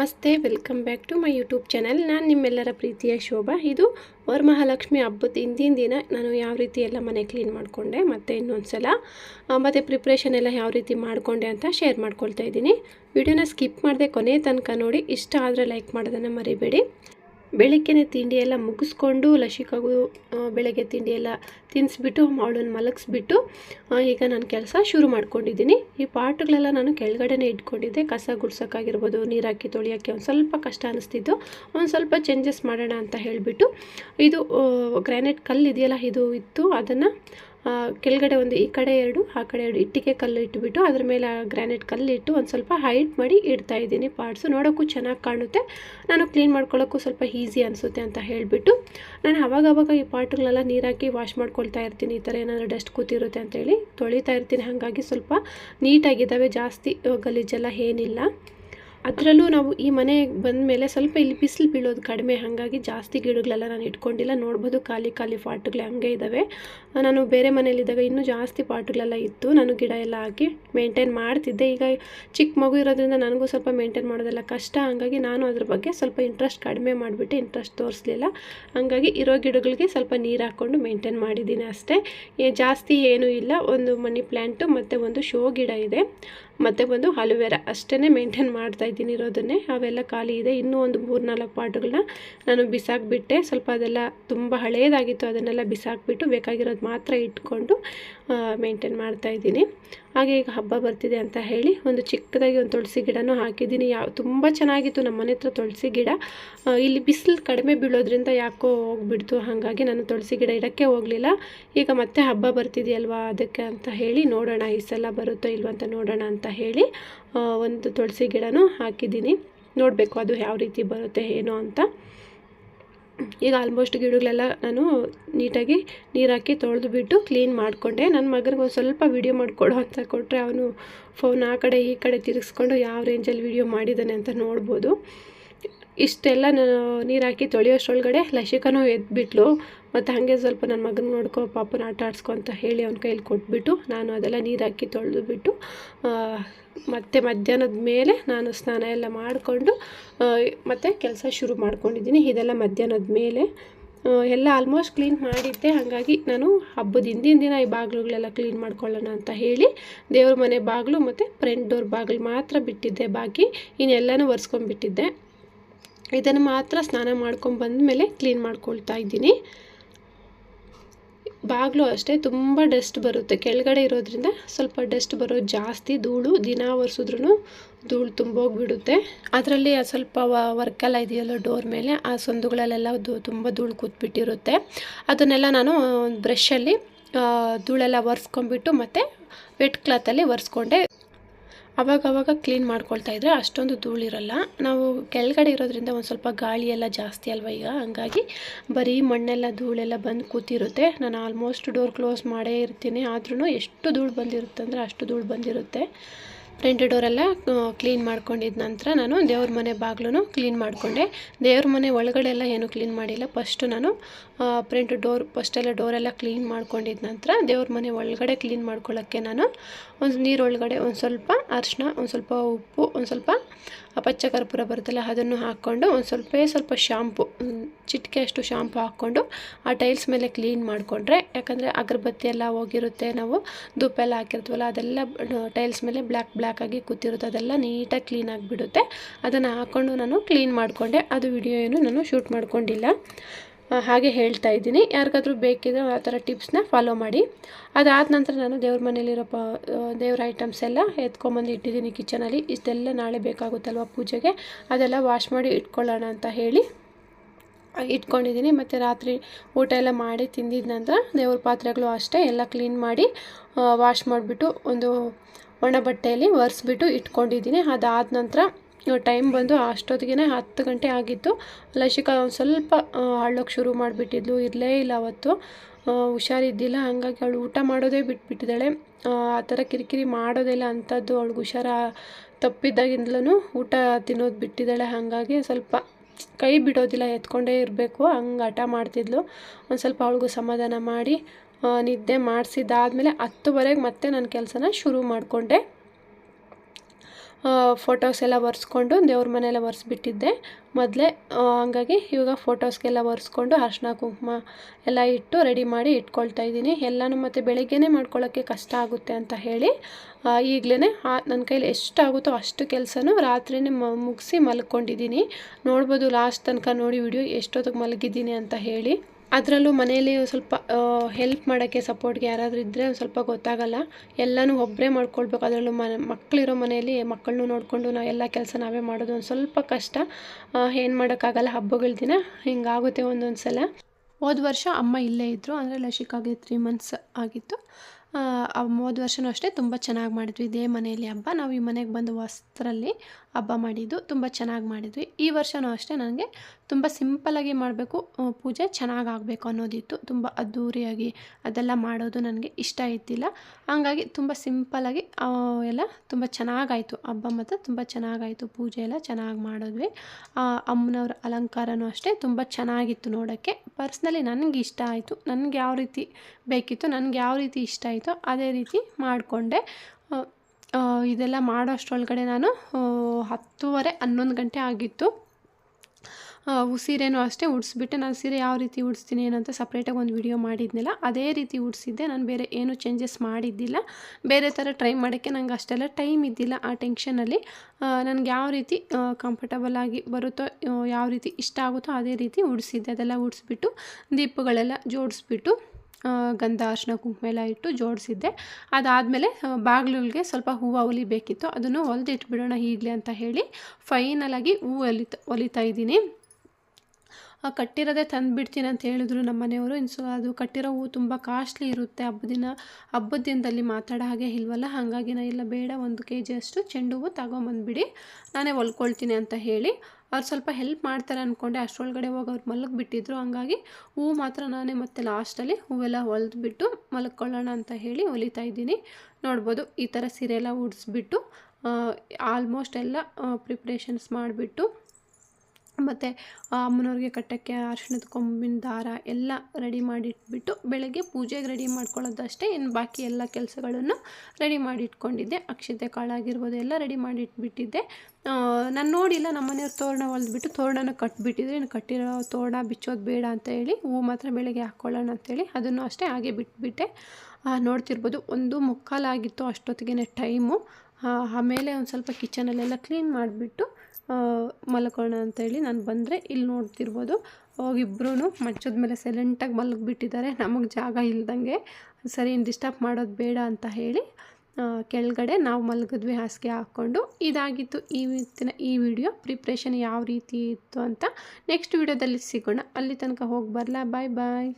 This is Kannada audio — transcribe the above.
ನಮಸ್ತೆ, welcome back to my YouTube channel. ನಾನು ನಿಮ್ಮೆಲ್ಲರ ಪ್ರೀತಿಯ ಶೋಭಾ. ಇದು ವರಮಹಾಲಕ್ಷ್ಮಿ ಹಬ್ಬದ ಹಿಂದಿನ ದಿನ ನಾನು ಯಾವ ರೀತಿ ಎಲ್ಲ ಮನೆ ಕ್ಲೀನ್ ಮಾಡಿಕೊಂಡೆ, ಮತ್ತು ಇನ್ನೊಂದು ಸಲ ಮತ್ತು ಪ್ರಿಪ್ರೇಷನ್ ಎಲ್ಲ ಯಾವ ರೀತಿ ಮಾಡಿಕೊಂಡೆ ಅಂತ ಶೇರ್ ಮಾಡ್ಕೊಳ್ತಾ ಇದ್ದೀನಿ. ವಿಡಿಯೋನ ಸ್ಕಿಪ್ ಮಾಡದೆ ಕೊನೆ ತನಕ ನೋಡಿ. ಇಷ್ಟ ಆದರೆ ಲೈಕ್ ಮಾಡೋದನ್ನು ಮರಿಬೇಡಿ. ಬೆಳಿಗ್ಗೆನೇ ತಿಂಡಿ ಎಲ್ಲ ಮುಗಿಸ್ಕೊಂಡು ಲಸಿಕಾಗು ಬೆಳಗ್ಗೆ ತಿಂಡಿ ಎಲ್ಲ ತಿನ್ನಿಸ್ಬಿಟ್ಟು ಅವಳನ್ನು ಮಲಗಿಸ್ಬಿಟ್ಟು ಈಗ ನಾನು ಕೆಲಸ ಶುರು ಮಾಡ್ಕೊಂಡಿದ್ದೀನಿ. ಈ ಪಾಟ್ಗಳೆಲ್ಲ ನಾನು ಕೆಳಗಡೆನೇ ಇಟ್ಕೊಂಡಿದ್ದೆ. ಕಸ ಗುಡ್ಸೋಕ್ಕಾಗಿರ್ಬೋದು, ನೀರು ಹಾಕಿ ತೊಳಿಯೋಕ್ಕೆ ಒಂದು ಸ್ವಲ್ಪ ಕಷ್ಟ ಅನಿಸ್ತಿತ್ತು. ಒಂದು ಸ್ವಲ್ಪ ಚೇಂಜಸ್ ಮಾಡೋಣ ಅಂತ ಹೇಳಿಬಿಟ್ಟು, ಇದು ಗ್ರಾನೈಟ್ ಕಲ್ಲು ಇದೆಯಲ್ಲ, ಇದು ಇತ್ತು. ಅದನ್ನು ಕೆಳಗಡೆ ಒಂದು ಈ ಕಡೆ ಎರಡು, ಆ ಕಡೆ ಎರಡು ಇಟ್ಟಿಗೆ ಕಲ್ಲು ಇಟ್ಬಿಟ್ಟು ಅದ್ರ ಮೇಲೆ ಆ ಗ್ರಾನೈಟ್ ಕಲ್ಲು ಇಟ್ಟು ಒಂದು ಸ್ವಲ್ಪ ಹೈಟ್ ಮಾಡಿ ಇಡ್ತಾ ಇದ್ದೀನಿ ಪಾರ್ಟ್ಸು ನೋಡೋಕ್ಕೂ ಚೆನ್ನಾಗಿ ಕಾಣುತ್ತೆ. ನಾನು ಕ್ಲೀನ್ ಮಾಡ್ಕೊಳ್ಳೋಕ್ಕೂ ಸ್ವಲ್ಪ ಈಸಿ ಅನಿಸುತ್ತೆ ಅಂತ ಹೇಳಿಬಿಟ್ಟು. ನಾನು ಅವಾಗವಾಗ ಅವಾಗ ಈ ಪಾಟ್ಗಳೆಲ್ಲ ನೀರಾಕಿ ವಾಶ್ ಮಾಡ್ಕೊಳ್ತಾ ಇರ್ತೀನಿ. ಈ ಥರ ಏನಾದರೂ ಡಸ್ಟ್ ಕೂತಿರುತ್ತೆ ಅಂತೇಳಿ ತೊಳಿತಾ ಇರ್ತೀನಿ. ಹಾಗಾಗಿ ಸ್ವಲ್ಪ ನೀಟಾಗಿದ್ದಾವೆ. ಜಾಸ್ತಿ ಗಲೀಜೆಲ್ಲ ಏನಿಲ್ಲ. ಅದರಲ್ಲೂ ನಾವು ಈ ಮನೆಗೆ ಬಂದ ಮೇಲೆ ಸ್ವಲ್ಪ ಇಲ್ಲಿ ಬಿಸಿಲು ಬೀಳೋದು ಕಡಿಮೆ, ಹಾಗಾಗಿ ಜಾಸ್ತಿ ಗಿಡಗಳೆಲ್ಲ ನಾನು ಇಟ್ಕೊಂಡಿಲ್ಲ. ನೋಡ್ಬೋದು ಖಾಲಿ ಖಾಲಿ ಪಾಟುಗಳೇ ಹಂಗೆ ಇದ್ದಾವೆ. ನಾನು ಬೇರೆ ಮನೇಲಿದ್ದಾಗ ಇನ್ನೂ ಜಾಸ್ತಿ ಪಾಟ್ಗಳೆಲ್ಲ ಇತ್ತು. ನಾನು ಗಿಡ ಎಲ್ಲ ಹಾಕಿ ಮೇಂಟೈನ್ ಮಾಡ್ತಿದ್ದೆ. ಈಗ ಚಿಕ್ಕ ಮಗು ಇರೋದ್ರಿಂದ ನನಗೂ ಸ್ವಲ್ಪ ಮೇಂಟೈನ್ ಮಾಡೋದೆಲ್ಲ ಕಷ್ಟ. ಹಾಗಾಗಿ ನಾನು ಅದ್ರ ಬಗ್ಗೆ ಸ್ವಲ್ಪ ಇಂಟ್ರೆಸ್ಟ್ ಕಡಿಮೆ ಮಾಡಿಬಿಟ್ಟು ಇಂಟ್ರೆಸ್ಟ್ ತೋರಿಸ್ಲಿಲ್ಲ. ಹಾಗಾಗಿ ಇರೋ ಗಿಡಗಳಿಗೆ ಸ್ವಲ್ಪ ನೀರು ಹಾಕ್ಕೊಂಡು ಮೇಂಟೈನ್ ಮಾಡಿದ್ದೀನಿ ಅಷ್ಟೇ. ಜಾಸ್ತಿ ಏನೂ ಇಲ್ಲ. ಒಂದು ಮನಿ ಪ್ಲ್ಯಾಂಟು ಮತ್ತು ಒಂದು ಶೋ ಗಿಡ ಇದೆ. ಮತ್ತು ಬಂದು ಹಲುವೆರ ಅಷ್ಟೇ ಮೇಂಟೈನ್ ಮಾಡ್ತಾ ಇದ್ದೀನಿ ಇರೋದನ್ನೇ. ಅವೆಲ್ಲ ಖಾಲಿ ಇದೆ. ಇನ್ನೂ ಒಂದು ಮೂರು ನಾಲ್ಕು ಪಾಟ್ಗಳನ್ನ ನಾನು ಬಿಸಾಕ್ಬಿಟ್ಟೆ. ಸ್ವಲ್ಪ ಅದೆಲ್ಲ ತುಂಬ ಹಳೆಯದಾಗಿತ್ತು ಅದನ್ನೆಲ್ಲ ಬಿಸಾಕ್ಬಿಟ್ಟು ಬೇಕಾಗಿರೋದು ಮಾತ್ರ ಇಟ್ಕೊಂಡು ಮೇಂಟೈನ್ ಮಾಡ್ತಾ ಇದ್ದೀನಿ. ಹಾಗೆ ಈಗ ಹಬ್ಬ ಬರ್ತಿದೆ ಅಂತ ಹೇಳಿ ಒಂದು ಚಿಕ್ಕದಾಗಿ ಒಂದು ತುಳಸಿ ಗಿಡನೂ ಹಾಕಿದ್ದೀನಿ. ಯಾವ, ತುಂಬ ಚೆನ್ನಾಗಿತ್ತು. ನಮ್ಮ ಮನೆ ಹತ್ರ ತುಳಸಿ ಗಿಡ. ಇಲ್ಲಿ ಬಿಸಿಲು ಕಡಿಮೆ ಬೀಳೋದ್ರಿಂದ ಯಾಕೋ ಹೋಗ್ಬಿಡ್ತು. ಹಾಗಾಗಿ ನಾನು ತುಳಸಿ ಗಿಡ ಇಡೋಕ್ಕೆ ಹೋಗಲಿಲ್ಲ. ಈಗ ಮತ್ತೆ ಹಬ್ಬ ಬರ್ತಿದೆಯಲ್ವಾ ಅದಕ್ಕೆ ಅಂತ ಹೇಳಿ ನೋಡೋಣ. ಈ ಸಲ ಬರುತ್ತೋ ಇಲ್ವೋ ಅಂತ ನೋಡೋಣ ಅಂತ ಹೇಳಿ ಒಂದು ತುಳಸಿ ಗಿಡನೂ ಹಾಕಿದ್ದೀನಿ. ನೋಡಬೇಕು ಅದು ಯಾವ ರೀತಿ ಬರುತ್ತೆ, ಏನೋ ಅಂತ. ಈಗ ಆಲ್ಮೋಸ್ಟ್ ಗಿಡಗಳೆಲ್ಲ ನಾನು ನೀಟಾಗಿ ನೀರು ಹಾಕಿ ತೊಳೆದು ಬಿಟ್ಟು ಕ್ಲೀನ್ ಮಾಡಿಕೊಂಡೆ. ನನ್ನ ಮಗನಿಗೆ ಒಂದು ಸ್ವಲ್ಪ ವೀಡಿಯೋ ಮಾಡಿಕೊಡು ಅಂತ ಕೊಟ್ಟರೆ ಅವನು ಫೋನ್ ಆ ಕಡೆ ಈ ಕಡೆ ತಿರುಗಿಸ್ಕೊಂಡು ಯಾವ ರೇಂಜಲ್ಲಿ ವೀಡಿಯೋ ಮಾಡಿದ್ದಾನೆ ಅಂತ ನೋಡ್ಬೋದು. ಇಷ್ಟೆಲ್ಲ ನಾನು ನೀರು ಹಾಕಿ ತೊಳೆಯೋಷ್ರೊಳಗಡೆ ಲಸಿಕನೂ ಎದ್ಬಿಟ್ಲು. ಮತ್ತು ಹಾಗೆ ಸ್ವಲ್ಪ ನನ್ನ ಮಗನ ನೋಡ್ಕೊ ಪಾಪನ ಆಟ ಆಡಿಸ್ಕೊ ಅಂತ ಹೇಳಿ ಅವ್ನ ಕೈಲಿ ಕೊಟ್ಬಿಟ್ಟು ನಾನು ಅದೆಲ್ಲ ನೀರು ಹಾಕಿ ತೊಳೆದುಬಿಟ್ಟು ಆ, ಮತ್ತೆ ಮಧ್ಯಾಹ್ನದ ಮೇಲೆ ನಾನು ಸ್ನಾನ ಎಲ್ಲ ಮಾಡಿಕೊಂಡು ಮತ್ತು ಕೆಲಸ ಶುರು ಮಾಡ್ಕೊಂಡಿದ್ದೀನಿ. ಇದೆಲ್ಲ ಮಧ್ಯಾಹ್ನದ ಮೇಲೆ ಎಲ್ಲ ಆಲ್ಮೋಸ್ಟ್ ಕ್ಲೀನ್ ಮಾಡಿದ್ದೆ. ಹಾಗಾಗಿ ನಾನು ಹಬ್ಬದ ಹಿಂದಿನ ದಿನ ಈ ಬಾಗಿಲುಗಳೆಲ್ಲ ಕ್ಲೀನ್ ಮಾಡ್ಕೊಳ್ಳೋಣ ಅಂತ ಹೇಳಿ ದೇವ್ರ ಮನೆ ಬಾಗಿಲು ಮತ್ತು ಫ್ರಂಟ್ ಡೋರ್ ಬಾಗಿಲು ಮಾತ್ರ ಬಿಟ್ಟಿದ್ದೆ. ಬಾಕಿ ಇನ್ನೆಲ್ಲನೂ ಒರೆಸ್ಕೊಂಡ್ಬಿಟ್ಟಿದ್ದೆ. ಇದನ್ನು ಮಾತ್ರ ಸ್ನಾನ ಮಾಡ್ಕೊಂಡು ಬಂದಮೇಲೆ ಕ್ಲೀನ್ ಮಾಡ್ಕೊಳ್ತಾ ಇದ್ದೀನಿ. ಬಾಗಿಲು ಅಷ್ಟೇ, ತುಂಬ ಡಸ್ಟ್ ಬರುತ್ತೆ. ಕೆಳಗಡೆ ಇರೋದ್ರಿಂದ ಸ್ವಲ್ಪ ಡಸ್ಟ್ ಬರೋದು ಜಾಸ್ತಿ ಧೂಳು, ದಿನ ಒರೆಸಿದ್ರೂ ಧೂಳು ತುಂಬೋಗ್ಬಿಡುತ್ತೆ. ಅದರಲ್ಲಿ ಸ್ವಲ್ಪ ವರ್ಕೆಲ್ಲ ಇದೆಯಲ್ಲ ಡೋರ್ ಮೇಲೆ, ಆ ಸಂದುಗಳಲ್ಲೆಲ್ಲ ತುಂಬ ಧೂಳು ಕೂತ್ಬಿಟ್ಟಿರುತ್ತೆ. ಅದನ್ನೆಲ್ಲ ನಾನು ಬ್ರಷಲ್ಲಿ ಧೂಳೆಲ್ಲ ಒರೆಸ್ಕೊಂಬಿಟ್ಟು ಮತ್ತು ವೆಟ್ ಕ್ಲಾತಲ್ಲಿ ಒರೆಸ್ಕೊಂಡೆ. ಅವಾಗ ಅವಾಗ ಕ್ಲೀನ್ ಮಾಡ್ಕೊಳ್ತಾ ಇದ್ರೆ ಅಷ್ಟೊಂದು ಧೂಳಿರಲ್ಲ ನಾವು ಕೆಳಗಡೆ ಇರೋದ್ರಿಂದ ಒಂದು ಸ್ವಲ್ಪ ಗಾಳಿ ಎಲ್ಲ ಜಾಸ್ತಿ ಅಲ್ವಾ ಈಗ? ಹಂಗಾಗಿ ಬರೀ ಮಣ್ಣೆಲ್ಲ ಧೂಳೆಲ್ಲ ಬಂದು ಕೂತಿರುತ್ತೆ. ನಾನು ಆಲ್ಮೋಸ್ಟ್ ಡೋರ್ ಕ್ಲೋಸ್ ಮಾಡೇ ಇರ್ತೀನಿ. ಆದ್ರೂ ಎಷ್ಟು ಧೂಳು ಬಂದಿರುತ್ತೆ ಅಂದರೆ ಅಷ್ಟು ಧೂಳು ಬಂದಿರುತ್ತೆ. ಫ್ರಂಟ್ ಡೋರೆಲ್ಲ ಕ್ಲೀನ್ ಮಾಡ್ಕೊಂಡಿದ್ದ ನಂತರ ನಾನು ದೇವ್ರ ಮನೆ ಬಾಗ್ಲೂ ಕ್ಲೀನ್ ಮಾಡಿಕೊಂಡೆ. ದೇವ್ರ ಮನೆ ಒಳಗಡೆ ಎಲ್ಲ ಏನು ಕ್ಲೀನ್ ಮಾಡಿಲ್ಲ. ಫಸ್ಟು ನಾನು ಫ್ರಂಟ್ ಡೋರ್ ಫಸ್ಟೆಲ್ಲ ಡೋರೆಲ್ಲ ಕ್ಲೀನ್ ಮಾಡ್ಕೊಂಡಿದ್ದ ನಂತರ ದೇವ್ರ ಮನೆ ಒಳಗಡೆ ಕ್ಲೀನ್ ಮಾಡ್ಕೊಳ್ಳೋಕ್ಕೆ ನಾನು ಒಂದು ನೀರೊಳಗಡೆ ಒಂದು ಸ್ವಲ್ಪ ಅರಿಶಿನ ಒಂದು ಸ್ವಲ್ಪ ಉಪ್ಪು, ಒಂದು ಸ್ವಲ್ಪ ಪಚ್ಚ ಕರ್ಪೂರ ಬರುತ್ತಲ್ಲ, ಅದನ್ನು ಹಾಕ್ಕೊಂಡು ಒಂದು ಸ್ವಲ್ಪ ಸ್ವಲ್ಪ ಶಾಂಪು, ಚಿಟಿಕೆ ಅಷ್ಟು ಶಾಂಪು ಹಾಕ್ಕೊಂಡು ಆ ಟೈಲ್ಸ್ ಮೇಲೆ ಕ್ಲೀನ್ ಮಾಡಿಕೊಂಡ್ರೆ, ಯಾಕಂದರೆ ಅಗರಬತ್ತಿ ಎಲ್ಲ ಹೋಗಿರುತ್ತೆ, ನಾವು ಧೂಪ ಎಲ್ಲ ಹಾಕಿರ್ತೀವಲ್ಲ, ಅದೆಲ್ಲ ಟೈಲ್ಸ್ ಮೇಲೆ ಬ್ಲ್ಯಾಕ್ ಬ್ಲ್ಯಾಕ್ ಆಗಿ ಕೂತಿರುತ್ತೆ, ಅದೆಲ್ಲ ನೀಟಾಗಿ ಕ್ಲೀನ್ ಆಗಿಬಿಡುತ್ತೆ. ಅದನ್ನು ಹಾಕ್ಕೊಂಡು ನಾನು ಕ್ಲೀನ್ ಮಾಡಿಕೊಂಡೆ, ಅದು ವಿಡಿಯೋ ಏನು ನಾನು ಶೂಟ್ ಮಾಡ್ಕೊಂಡಿಲ್ಲ. ಹಾಗೆ ಹೇಳ್ತಾ ಇದ್ದೀನಿ. ಯಾರಿಗಾದ್ರೂ ಬೇಕಿದ್ರೆ ಆ ಥರ ಟಿಪ್ಸ್ನ ಫಾಲೋ ಮಾಡಿ. ಅದಾದ ನಂತರ ನಾನು ದೇವ್ರ ಮನೇಲಿರೋ ಪ ದೇವ್ರ ಐಟಮ್ಸ್ ಎಲ್ಲ ಎತ್ಕೊಂಬಂದು ಇಟ್ಟಿದ್ದೀನಿ ಕಿಚನಲ್ಲಿ ಇಷ್ಟೆಲ್ಲ ನಾಳೆ ಬೇಕಾಗುತ್ತಲ್ವ ಪೂಜೆಗೆ? ಅದೆಲ್ಲ ವಾಶ್ ಮಾಡಿ ಇಟ್ಕೊಳ್ಳೋಣ ಅಂತ ಹೇಳಿ ಇಟ್ಕೊಂಡಿದ್ದೀನಿ. ಮತ್ತು ರಾತ್ರಿ ಊಟ ಎಲ್ಲ ಮಾಡಿ ತಿಂದಿದ ನಂತರ ದೇವ್ರ ಪಾತ್ರೆಗಳು ಅಷ್ಟೇ ಎಲ್ಲ ಕ್ಲೀನ್ ಮಾಡಿ ವಾಶ್ ಮಾಡಿಬಿಟ್ಟು ಒಂದು ಒಣ ಬಟ್ಟೆಯಲ್ಲಿ ಒರೆಸ್ಬಿಟ್ಟು ಇಟ್ಕೊಂಡಿದ್ದೀನಿ. ಅದಾದ ನಂತರ ಟೈಮ್ ಬಂದು ಅಷ್ಟೊತ್ತಿಗೆ ಹತ್ತು ಗಂಟೆ ಆಗಿತ್ತು. ಲಶಿಕಾ ಒಂದು ಸ್ವಲ್ಪ ಅಳೋಕ್ಕೆ ಶುರು ಮಾಡಿಬಿಟ್ಟಿದ್ಲು. ಇರಲೇ ಇಲ್ಲ ಅವತ್ತು. ಹುಷಾರಿದ್ದಿಲ್ಲ. ಹಾಗಾಗಿ ಅವಳು ಊಟ ಮಾಡೋದೇ ಬಿಟ್ಬಿಟ್ಟಿದ್ದಾಳೆ. ಆ ಥರ ಕಿರಿಕಿರಿ ಮಾಡೋದಿಲ್ಲ ಅಂಥದ್ದು ಅವಳಿಗೆ ಹುಷಾರ ತಪ್ಪಿದ್ದಾಗಿಂದಲೂ ಊಟ ತಿನ್ನೋದು ಬಿಟ್ಟಿದ್ದಾಳೆ. ಹಾಗಾಗಿ ಸ್ವಲ್ಪ ಕೈ ಬಿಡೋದಿಲ್ಲ, ಎತ್ಕೊಂಡೇ ಇರಬೇಕು. ಹಂಗೆ ಹಠ ಮಾಡ್ತಿದ್ಲು. ಒಂದು ಸ್ವಲ್ಪ ಅವಳಿಗೂ ಸಮಾಧಾನ ಮಾಡಿ ನಿದ್ದೆ ಮಾಡಿಸಿದ್ದಾದಮೇಲೆ ಹತ್ತುವರೆಗೆ ಮತ್ತೆ ನನ್ನ ಕೆಲಸನ ಶುರು ಮಾಡಿಕೊಂಡೆ. ಫೋಟೋಸ್ ಎಲ್ಲ ಒರೆಸ್ಕೊಂಡು ದೇವ್ರ ಮನೆಯೆಲ್ಲ ಒರೆಸ್ಬಿಟ್ಟಿದ್ದೆ ಮೊದಲೇ ಹಂಗಾಗಿ ಇವಾಗ ಫೋಟೋಸ್ಗೆಲ್ಲ ಒರೆಸ್ಕೊಂಡು ಅರ್ಶಿನ, ಕುಂಕುಮ ಎಲ್ಲ ಇಟ್ಟು ರೆಡಿ ಮಾಡಿ ಇಟ್ಕೊಳ್ತಾ ಇದ್ದೀನಿ. ಎಲ್ಲನೂ ಮತ್ತು ಬೆಳಗ್ಗೆನೇ ಮಾಡ್ಕೊಳ್ಳೋಕ್ಕೆ ಕಷ್ಟ ಆಗುತ್ತೆ ಅಂತ ಹೇಳಿ ಈಗಲೇ ನನ್ನ ಕೈಲಿ ಎಷ್ಟಾಗುತ್ತೋ ಅಷ್ಟು ಕೆಲಸನೂ ರಾತ್ರಿನೇ ಮುಗಿಸಿ ಮಲ್ಕೊಂಡಿದ್ದೀನಿ. ನೋಡ್ಬೋದು ಲಾಸ್ಟ್ ತನಕ ನೋಡಿ ವಿಡಿಯೋ ಎಷ್ಟೊತ್ತಿಗೆ ಮಲಗಿದ್ದೀನಿ ಅಂತ ಹೇಳಿ. ಅದರಲ್ಲೂ ಮನೆಯಲ್ಲಿ ಸ್ವಲ್ಪ ಹೆಲ್ಪ್ ಮಾಡೋಕ್ಕೆ ಸಪೋರ್ಟ್ಗೆ ಯಾರಾದರೂ ಇದ್ದರೆ ಸ್ವಲ್ಪ ಗೊತ್ತಾಗಲ್ಲ. ಎಲ್ಲನೂ ಒಬ್ಬರೇ ಮಾಡ್ಕೊಳ್ಬೇಕು. ಅದರಲ್ಲೂ ಮನೆ ಮಕ್ಕಳಿರೋ ಮನೆಯಲ್ಲಿ ಮಕ್ಕಳನ್ನೂ ನೋಡಿಕೊಂಡು ನಾವು ಎಲ್ಲ ಕೆಲಸ ನಾವೇ ಮಾಡೋದು. ಒಂದು ಸ್ವಲ್ಪ ಕಷ್ಟ. ಏನು ಮಾಡೋಕ್ಕಾಗಲ್ಲ. ಹಬ್ಬಗಳ ದಿನ ಹಿಂಗಾಗುತ್ತೆ ಒಂದೊಂದು ಸಲ ಹೋದ ವರ್ಷ ಅಮ್ಮ ಇಲ್ಲೇ ಇದ್ದರು ಅಂದರೆ ಲಸಿಕಾಗೆ ತ್ರೀ ಮಂತ್ಸ್ ಆಗಿತ್ತು. ಹೋದ ವರ್ಷವೂ ಅಷ್ಟೇ ತುಂಬ ಚೆನ್ನಾಗಿ ಮಾಡಿದ್ವಿ. ಇದೇ ಮನೆಯಲ್ಲಿ ಹಬ್ಬ. ನಾವು ಈ ಮನೆಗೆ ಬಂದು ವಸ್ತ್ರಲ್ಲಿ ಹಬ್ಬ ಮಾಡಿದ್ದು ತುಂಬ ಚೆನ್ನಾಗಿ ಮಾಡಿದ್ವಿ. ಈ ವರ್ಷವೂ ಅಷ್ಟೇ ನನಗೆ ತುಂಬ ಸಿಂಪಲಾಗಿ ಮಾಡಬೇಕು ಪೂಜೆ ಚೆನ್ನಾಗಿ ಆಗಬೇಕು ಅನ್ನೋದಿತ್ತು. ತುಂಬ ಅದ್ಧೂರಿಯಾಗಿ ಅದೆಲ್ಲ ಮಾಡೋದು ನನಗೆ ಇಷ್ಟ ಇದ್ದಿಲ್ಲ. ಹಾಗಾಗಿ ತುಂಬ ಸಿಂಪಲಾಗಿ ಎಲ್ಲ ತುಂಬ ಚೆನ್ನಾಗಾಯಿತು ಹಬ್ಬ ಮತ್ತು ತುಂಬ ಚೆನ್ನಾಗಾಯಿತು ಪೂಜೆ ಎಲ್ಲ ಚೆನ್ನಾಗಿ ಮಾಡಿದ್ವಿ. ಅಮ್ಮನವ್ರ ಅಲಂಕಾರನೂ ಅಷ್ಟೇ ತುಂಬ ಚೆನ್ನಾಗಿತ್ತು ನೋಡೋಕ್ಕೆ. ಪರ್ಸ್ನಲಿ ನನಗೆ ಇಷ್ಟ ಆಯಿತು. ನನಗೆ ಯಾವ ರೀತಿ ಬೇಕಿತ್ತು, ನನಗೆ ಯಾವ ರೀತಿ ಇಷ್ಟ ಆಯಿತೋ ಅದೇ ರೀತಿ ಮಾಡಿಕೊಂಡೆ. ಇದೆಲ್ಲ ಮಾಡೋ ಅಷ್ಟರೊಳಗಡೆ ನಾನು ಹತ್ತುವರೆ, ಹನ್ನೊಂದು ಗಂಟೆ ಆಗಿತ್ತು. ಸೀರೆನೂ ಅಷ್ಟೇ ಉಡಿಸ್ಬಿಟ್ಟು. ನಾನು ಸೀರೆ ಯಾವ ರೀತಿ ಉಡಿಸ್ತೀನಿ, ಏನಂತ ಸಪ್ರೇಟಾಗಿ ಒಂದು ವಿಡಿಯೋ ಮಾಡಿದ್ನಲ್ಲ, ಅದೇ ರೀತಿ ಉಡಿಸಿದ್ದೆ. ನಾನು ಬೇರೆ ಏನೂ ಚೇಂಜಸ್ ಮಾಡಿದ್ದಿಲ್ಲ. ಬೇರೆ ಥರ ಟ್ರೈ ಮಾಡೋಕ್ಕೆ ನಂಗೆ ಅಷ್ಟೆಲ್ಲ ಟೈಮ್ ಇದ್ದಿಲ್ಲ ಆ ಟೆನ್ಷನಲ್ಲಿ ನನಗೆ ಯಾವ ರೀತಿ ಕಂಫರ್ಟಬಲ್ ಆಗಿ ಬರುತ್ತೋ ಯಾವ ರೀತಿ ಇಷ್ಟ ಆಗುತ್ತೋ ಅದೇ ರೀತಿ ಉಡಿಸಿದ್ದೆ. ಅದೆಲ್ಲ ಉಡಿಸ್ಬಿಟ್ಟು, ದೀಪಗಳೆಲ್ಲ ಜೋಡಿಸ್ಬಿಟ್ಟು ಗಂಧ ಅರ್ಶಿನ ಕುಂಕುಮ ಎಲ್ಲ ಇಟ್ಟು ಜೋಡಿಸಿದ್ದೆ. ಅದಾದಮೇಲೆ ಬಾಗಿಲುಗಳಿಗೆ ಸ್ವಲ್ಪ ಹೂವು ಹೊಲಿಬೇಕಿತ್ತು ಅದನ್ನು ಹೊಲಿದಿಟ್ಬಿಡೋಣ ಈಗಲೇ ಅಂತ ಹೇಳಿ ಫೈನಲಾಗಿ ಹೂವು ಹೊಲಿತ ಹೊಲಿತಾ ಇದ್ದೀನಿ. ಕಟ್ಟಿರೋದೇ ತಂದು ಬಿಡ್ತೀನಿ ಅಂತ ಹೇಳಿದ್ರು ನಮ್ಮ ಮನೆಯವರು. ಇನ್ಸು ಅದು ಕಟ್ಟಿರೋ ಹೂವು ತುಂಬ ಕಾಸ್ಟ್ಲಿ ಇರುತ್ತೆ. ಹಬ್ಬದ ದಿನ, ಹಬ್ಬದ ದಿನದಲ್ಲಿ ಮಾತಾಡೋ ಹಾಗೆ ಇಲ್ವಲ್ಲ? ಹಾಗಾಗಿ ನಾ ಇಲ್ಲ, ಬೇಡ. ಒಂದು ಕೆ ಜಿ ಅಷ್ಟು ಚೆಂಡು ಹೂವು ತಗೊಂಬಂದುಬಿಡಿ. ನಾನೇ ಹೊಲ್ಕೊಳ್ತೀನಿ ಅಂತ ಹೇಳಿ ಅವ್ರು ಸ್ವಲ್ಪ ಹೆಲ್ಪ್ ಮಾಡ್ತಾರೆ ಅಂದ್ಕೊಂಡೆ ಅಷ್ಟರೊಳಗಡೆ ಹೋಗಿ ಅವ್ರು ಮಲಗಿಬಿಟ್ಟಿದ್ರು. ಹಂಗಾಗಿ ಹೂವು ಮಾತ್ರ ನಾನೇ ಮತ್ತೆ ಲಾಸ್ಟಲ್ಲಿ ಹೂವೆಲ್ಲ ಹೊಲಿದ್ಬಿಟ್ಟು ಮಲಗ್ಕೊಳ್ಳೋಣ ಅಂತ ಹೇಳಿ ಹೊಲಿತಾ ಇದ್ದೀನಿ. ನೋಡ್ಬೋದು ಈ ಥರ ಸೀರೆ ಎಲ್ಲ ಉಡಿಸ್ಬಿಟ್ಟು ಆಲ್ಮೋಸ್ಟ್ ಎಲ್ಲ ಪ್ರಿಪ್ರೇಷನ್ಸ್ ಮಾಡಿಬಿಟ್ಟು ಮತ್ತು ಅಮ್ಮನವ್ರಿಗೆ ಕಟ್ಟೋಕ್ಕೆ ಅರ್ಶಿಣದ ಕೊಂಬಿನ ದಾರ ಎಲ್ಲ ರೆಡಿ ಮಾಡಿಟ್ಬಿಟ್ಟು ಬೆಳಗ್ಗೆ ಪೂಜೆಗೆ ರೆಡಿ ಮಾಡ್ಕೊಳ್ಳೋದಷ್ಟೇ. ಇನ್ನು ಬಾಕಿ ಎಲ್ಲ ಕೆಲಸಗಳನ್ನು ರೆಡಿ ಮಾಡಿ ಇಟ್ಕೊಂಡಿದ್ದೆ ಅಕ್ಷತೆ ಕಾಳಾಗಿರ್ಬೋದು ಎಲ್ಲ ರೆಡಿ ಮಾಡಿ ಇಟ್ಬಿಟ್ಟಿದ್ದೆ ನಾನು ನೋಡಿಲ್ಲ ನಮ್ಮ ಮನೆಯವ್ರು ತೋರಣ ಹೊಲ್ದ್ಬಿಟ್ಟು ತೋರಣನ ಕಟ್ಬಿಟ್ಟಿದ್ರೆ. ಇನ್ನು ಕಟ್ಟಿರೋ ತೋರಣ ಬಿಚ್ಚೋದು ಬೇಡ ಅಂತ ಹೇಳಿ ಹೂವು ಮಾತ್ರ ಬೆಳಗ್ಗೆ ಹಾಕ್ಕೊಳ್ಳೋಣ ಅಂತೇಳಿ ಅದನ್ನು ಅಷ್ಟೇ ಹಾಗೆ ಬಿಟ್ಬಿಟ್ಟೆ. ನೋಡ್ತಿರ್ಬೋದು, ಒಂದು ಮುಕ್ಕಾಲಾಗಿತ್ತು ಅಷ್ಟೊತ್ತಿಗೆ ಟೈಮು ಆಮೇಲೆ ಒಂದು ಸ್ವಲ್ಪ ಕಿಚನಲ್ಲೆಲ್ಲ ಕ್ಲೀನ್ ಮಾಡಿಬಿಟ್ಟು ಮಲ್ಕೋಣ ಅಂತೇಳಿ ನಾನು ಬಂದರೆ ಇಲ್ಲಿ ನೋಡ್ತಿರ್ಬೋದು. ಹೋಗಿಬ್ರೂ ಮಂಚದ ಮೇಲೆ ಸೈಲೆಂಟಾಗಿ ಮಲಗಿಬಿಟ್ಟಿದ್ದಾರೆ. ನಮಗೆ ಜಾಗ ಇಲ್ದಂಗೆ ಸರಿ ಡಿಸ್ಟರ್ಬ್ ಮಾಡೋದು ಬೇಡ ಅಂತ ಹೇಳಿ ಕೆಳಗಡೆ ನಾವು ಮಲಗಿದ್ವಿ ಹಾಸಿಗೆ ಹಾಕ್ಕೊಂಡು ಇದಾಗಿತ್ತು ಇವತ್ತಿನ ಈ ವಿಡಿಯೋ ಪ್ರಿಪ್ರೇಷನ್ ಯಾವ ರೀತಿ ಇತ್ತು ಅಂತ ನೆಕ್ಸ್ಟ್ ವಿಡಿಯೋದಲ್ಲಿ ಸಿಗೋಣ. ಅಲ್ಲಿ ತನಕ ಹೋಗಿ ಬರಲಾ ಬಾಯ್ ಬಾಯ್